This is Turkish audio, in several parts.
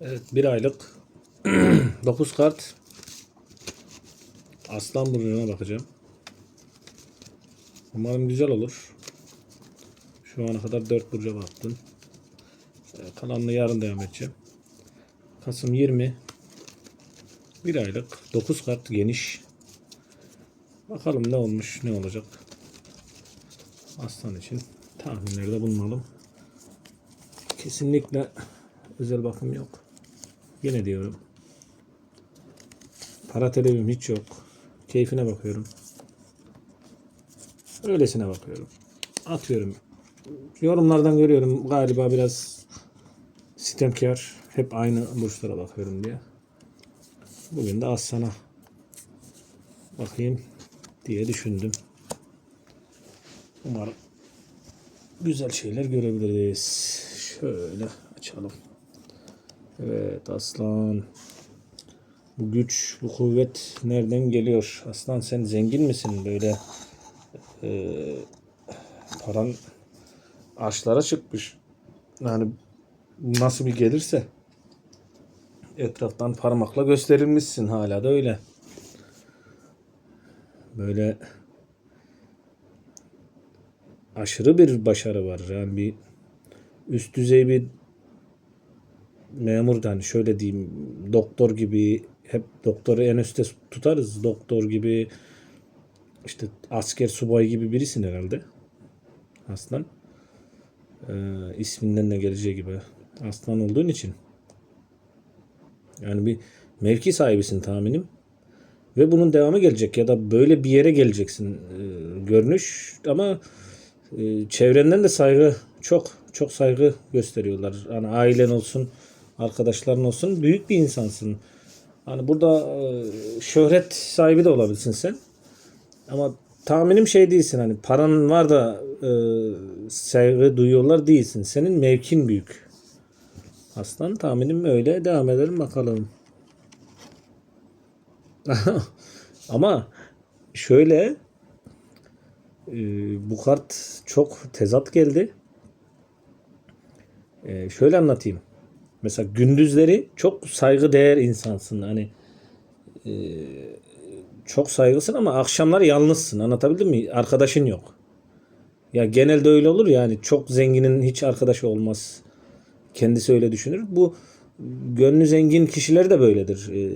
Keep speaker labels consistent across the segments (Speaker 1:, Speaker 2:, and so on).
Speaker 1: Evet bir aylık 9 kart Aslan Burcu'na bakacağım. Umarım güzel olur. Şu ana kadar 4 burca baktım. Kalanını yarın devam edeceğim. Kasım 20 bir aylık 9 kart geniş. Bakalım ne olmuş ne olacak. Aslan için tahminlerde bulunalım. Kesinlikle özel bakım yok. Yine diyorum. Para televim hiç yok. Keyfine bakıyorum. Öylesine bakıyorum. Atıyorum. Yorumlardan görüyorum galiba biraz sistemkar. Hep aynı burçlara bakıyorum diye. Bugün de az bakayım diye düşündüm. Umarım güzel şeyler görebiliriz. Şöyle açalım. Evet aslan. Bu güç, bu kuvvet nereden geliyor? Aslan sen zengin misin? Böyle e, paran ağaçlara çıkmış. Yani nasıl bir gelirse etraftan parmakla gösterilmişsin hala da öyle. Böyle aşırı bir başarı var. Yani bir üst düzey bir memur da hani şöyle diyeyim doktor gibi hep doktoru en üstte tutarız. Doktor gibi işte asker subay gibi birisin herhalde. Aslan. Ee, isminden de geleceği gibi. Aslan olduğun için. Yani bir mevki sahibisin tahminim. Ve bunun devamı gelecek ya da böyle bir yere geleceksin ee, görünüş ama e, çevrenden de saygı çok çok saygı gösteriyorlar. Hani ailen olsun, arkadaşların olsun büyük bir insansın. Hani burada e, şöhret sahibi de olabilirsin sen. Ama tahminim şey değilsin hani paran var da e, saygı duyuyorlar değilsin. Senin mevkin büyük. Aslan tahminim öyle. Devam edelim bakalım. Ama şöyle e, bu kart çok tezat geldi. E, şöyle anlatayım. Mesela gündüzleri çok saygı değer insansın. Hani e, çok saygısın ama akşamlar yalnızsın. Anlatabildim mi? Arkadaşın yok. Ya genelde öyle olur yani çok zenginin hiç arkadaşı olmaz. Kendisi öyle düşünür. Bu gönlü zengin kişiler de böyledir. E,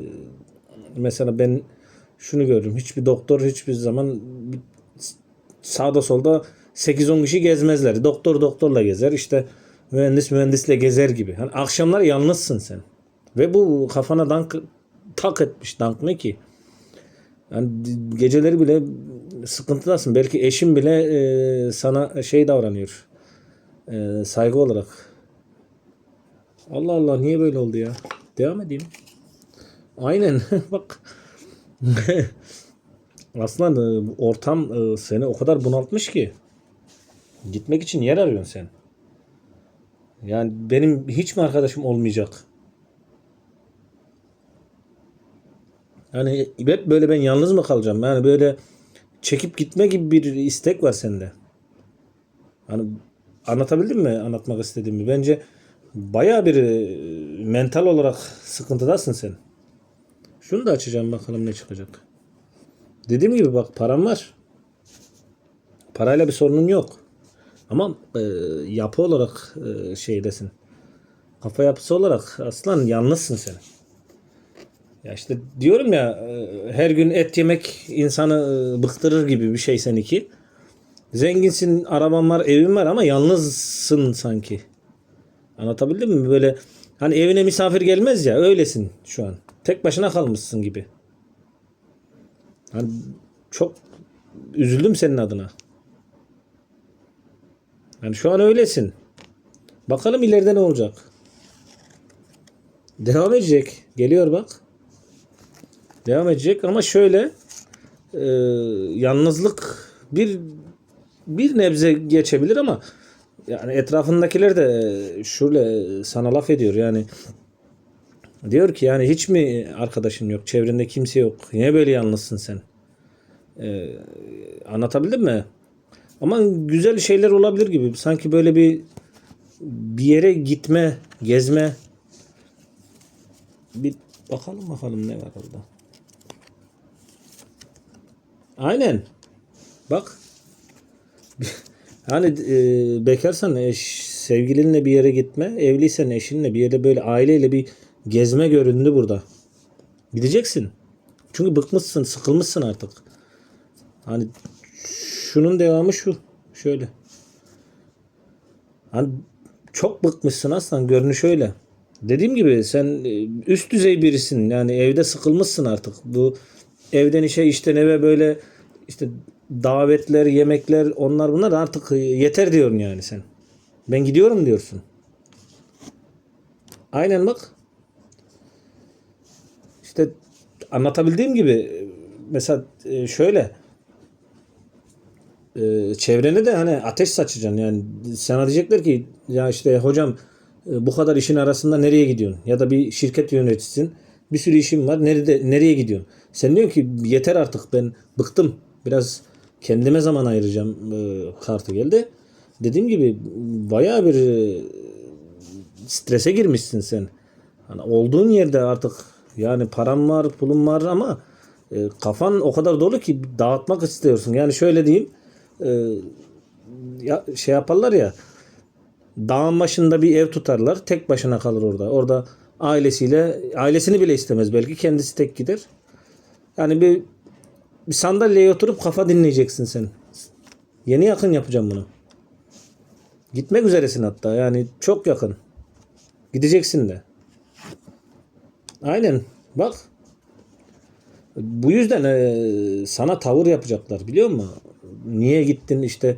Speaker 1: mesela ben şunu gördüm. Hiçbir doktor hiçbir zaman sağda solda 8-10 kişi gezmezler. Doktor doktorla gezer. İşte mühendis mühendisle gezer gibi. Hani akşamlar yalnızsın sen. Ve bu kafana dank tak etmiş. Dank ne ki? Yani geceleri bile sıkıntıdasın. Belki eşin bile e, sana şey davranıyor. E, saygı olarak. Allah Allah niye böyle oldu ya? Devam edeyim. Aynen. Bak. Aslında e, ortam e, seni o kadar bunaltmış ki. Gitmek için yer arıyorsun sen. Yani benim hiç mi arkadaşım olmayacak? Yani hep böyle ben yalnız mı kalacağım? Yani böyle çekip gitme gibi bir istek var sende. Hani anlatabildim mi anlatmak istediğimi? Bence baya bir e, mental olarak sıkıntıdasın sen. Şunu da açacağım bakalım ne çıkacak. Dediğim gibi bak param var. Parayla bir sorunun yok. Ama e, yapı olarak e, şeydesin. Kafa yapısı olarak aslan yalnızsın sen. Ya işte diyorum ya e, her gün et yemek insanı e, bıktırır gibi bir şey seninki. Zenginsin, araban var, evin var ama yalnızsın sanki. Anlatabildim mi? Böyle hani evine misafir gelmez ya öylesin şu an. Tek başına kalmışsın gibi. Hani çok üzüldüm senin adına. Yani şu an öylesin. Bakalım ileride ne olacak. Devam edecek. Geliyor bak. Devam edecek ama şöyle e, yalnızlık bir bir nebze geçebilir ama yani etrafındakiler de şöyle sana laf ediyor yani diyor ki yani hiç mi arkadaşın yok çevrende kimse yok niye böyle yalnızsın sen Ee, anlatabildim mi ama güzel şeyler olabilir gibi sanki böyle bir bir yere gitme gezme bir bakalım bakalım ne var orada. Aynen. Bak. Hani e, bekarsan eş, sevgilinle bir yere gitme, evliysen eşinle bir yere böyle aileyle bir gezme göründü burada. Gideceksin. Çünkü bıkmışsın, sıkılmışsın artık. Hani şunun devamı şu. Şöyle. Hani çok bıkmışsın aslan görünüş öyle. Dediğim gibi sen e, üst düzey birisin. Yani evde sıkılmışsın artık. Bu evden işe işten eve böyle işte davetler, yemekler onlar bunlar artık e, yeter diyorsun yani sen. Ben gidiyorum diyorsun. Aynen bak. İşte anlatabildiğim gibi e, mesela şöyle e, çevrene de hani ateş saçacaksın. Yani sana diyecekler ki ya işte hocam e, bu kadar işin arasında nereye gidiyorsun? Ya da bir şirket yöneticisin. Bir sürü işim var. Nerede nereye gidiyorsun? Sen diyorsun ki yeter artık ben bıktım. Biraz kendime zaman ayıracağım. E, kartı geldi. Dediğim gibi bayağı bir e, strese girmişsin sen. Hani olduğun yerde artık yani param var pulum var ama e, kafan o kadar dolu ki dağıtmak istiyorsun. Yani şöyle diyeyim e, ya şey yaparlar ya dağın başında bir ev tutarlar. Tek başına kalır orada. Orada ailesiyle ailesini bile istemez belki. Kendisi tek gider. Yani bir, bir sandalyeye oturup kafa dinleyeceksin sen. Yeni yakın yapacağım bunu. Gitmek üzeresin hatta. Yani çok yakın. Gideceksin de. Aynen. Bak. Bu yüzden e, sana tavır yapacaklar biliyor musun? Niye gittin işte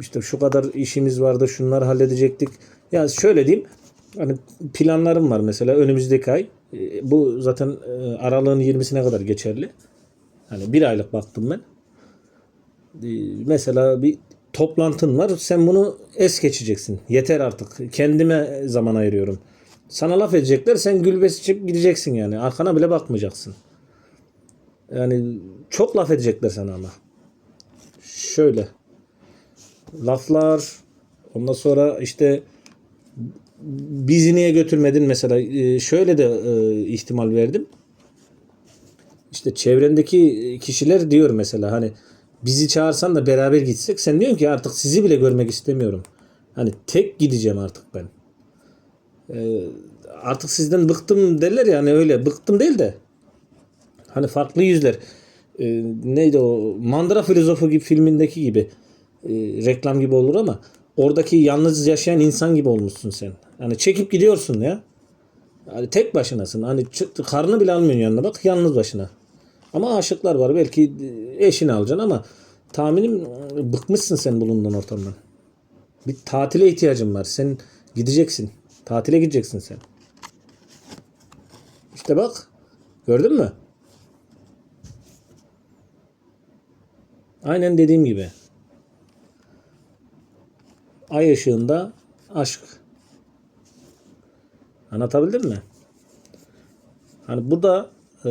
Speaker 1: işte şu kadar işimiz vardı şunları halledecektik. Ya şöyle diyeyim hani planlarım var mesela önümüzdeki ay. E, Bu zaten e, aralığın 20'sine kadar geçerli. Hani bir aylık baktım ben. E, Mesela bir toplantın var. Sen bunu es geçeceksin. Yeter artık. Kendime zaman ayırıyorum. Sana laf edecekler. Sen gülbesi çekip gideceksin yani. Arkana bile bakmayacaksın. Yani çok laf edecekler sana ama. Şöyle. Laflar. Ondan sonra işte bizi niye götürmedin mesela Ee, şöyle de e, ihtimal verdim. İşte çevrendeki kişiler diyor mesela hani bizi çağırsan da beraber gitsek sen diyorsun ki artık sizi bile görmek istemiyorum. Hani tek gideceğim artık ben. Ee, artık sizden bıktım derler ya hani öyle bıktım değil de hani farklı yüzler Ee, neydi o Mandıra Filozofu gibi filmindeki gibi e, reklam gibi olur ama oradaki yalnız yaşayan insan gibi olmuşsun sen. Hani çekip gidiyorsun ya. Hani tek başınasın. Hani karnı bile almıyorsun yanına bak yalnız başına. Ama aşıklar var. Belki eşini alacaksın ama tahminim e, bıkmışsın sen bulunduğun ortamdan. Bir tatile ihtiyacın var. Sen gideceksin. Tatile gideceksin sen. İşte bak. Gördün mü? Aynen dediğim gibi. Ay ışığında aşk. Anlatabildim mi? Hani burada e,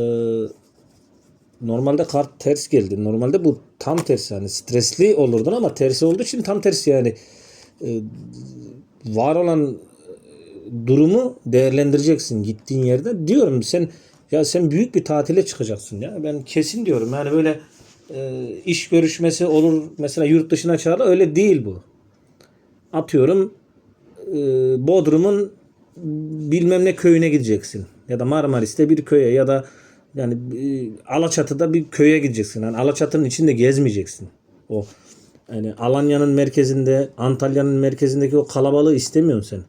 Speaker 1: normalde kart ters geldi. Normalde bu tam tersi yani stresli olurdun ama tersi olduğu için tam tersi yani e, var olan durumu değerlendireceksin gittiğin yerde. Diyorum sen ya sen büyük bir tatile çıkacaksın ya. Ben kesin diyorum yani böyle iş görüşmesi olur mesela yurt dışına çağırır öyle değil bu. Atıyorum e, Bodrum'un bilmem ne köyüne gideceksin. Ya da Marmaris'te bir köye ya da yani e, Alaçatı'da bir köye gideceksin. Yani Alaçatı'nın içinde gezmeyeceksin. O yani Alanya'nın merkezinde, Antalya'nın merkezindeki o kalabalığı istemiyorsun sen.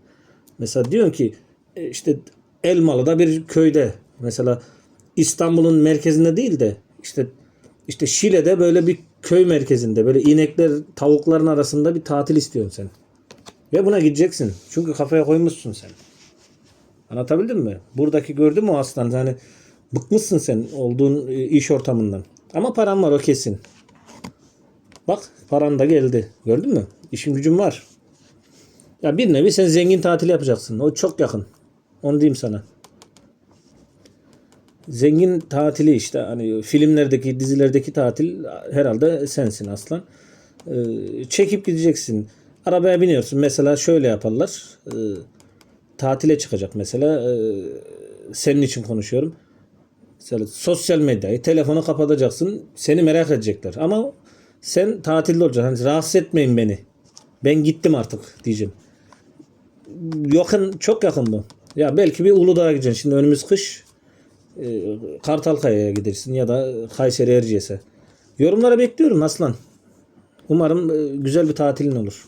Speaker 1: Mesela diyorsun ki e, işte Elmalı'da bir köyde mesela İstanbul'un merkezinde değil de işte işte Şile'de böyle bir köy merkezinde böyle inekler tavukların arasında bir tatil istiyorsun sen. Ve buna gideceksin. Çünkü kafaya koymuşsun sen. Anlatabildim mi? Buradaki gördün mü o aslan? Yani bıkmışsın sen olduğun e, iş ortamından. Ama paran var o kesin. Bak paran da geldi. Gördün mü? İşin gücün var. Ya bir nevi sen zengin tatil yapacaksın. O çok yakın. Onu diyeyim sana. Zengin tatili işte hani filmlerdeki dizilerdeki tatil herhalde sensin aslan. Ee, çekip gideceksin. Arabaya biniyorsun. Mesela şöyle yaparlar. Ee, tatile çıkacak mesela. Ee, senin için konuşuyorum. Mesela sosyal medyayı, telefonu kapatacaksın. Seni merak edecekler. Ama sen tatilde olacaksın. Hani rahatsız etmeyin beni. Ben gittim artık diyeceğim. Yakın, çok yakın bu. Ya belki bir Uludağ'a gideceksin. Şimdi önümüz kış. E, Kartalkaya'ya gidersin ya da Kayseri Erciyes'e. Yorumlara bekliyorum Aslan. Umarım e, güzel bir tatilin olur.